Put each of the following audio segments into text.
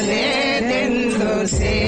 పుష్పించలేదెందు సే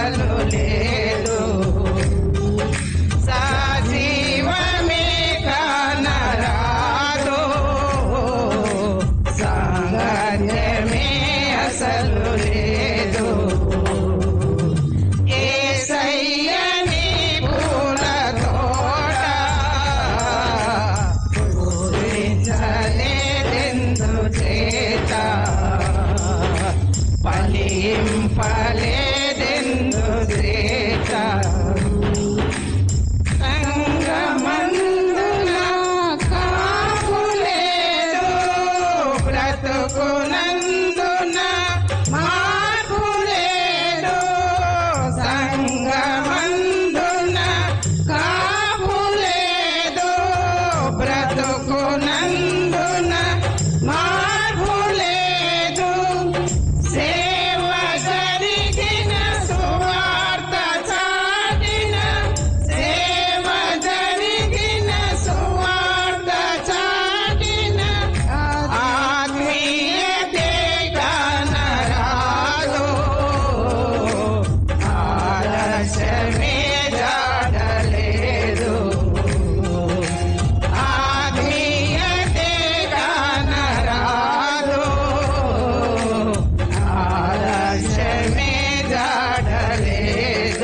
అసలు లేదు సజీవమే కానరాదు సాగన్యమే అసలు లేదు ఏ సయ్యని పూల తోట. పూరించలేదెందు చేత. పలింపలే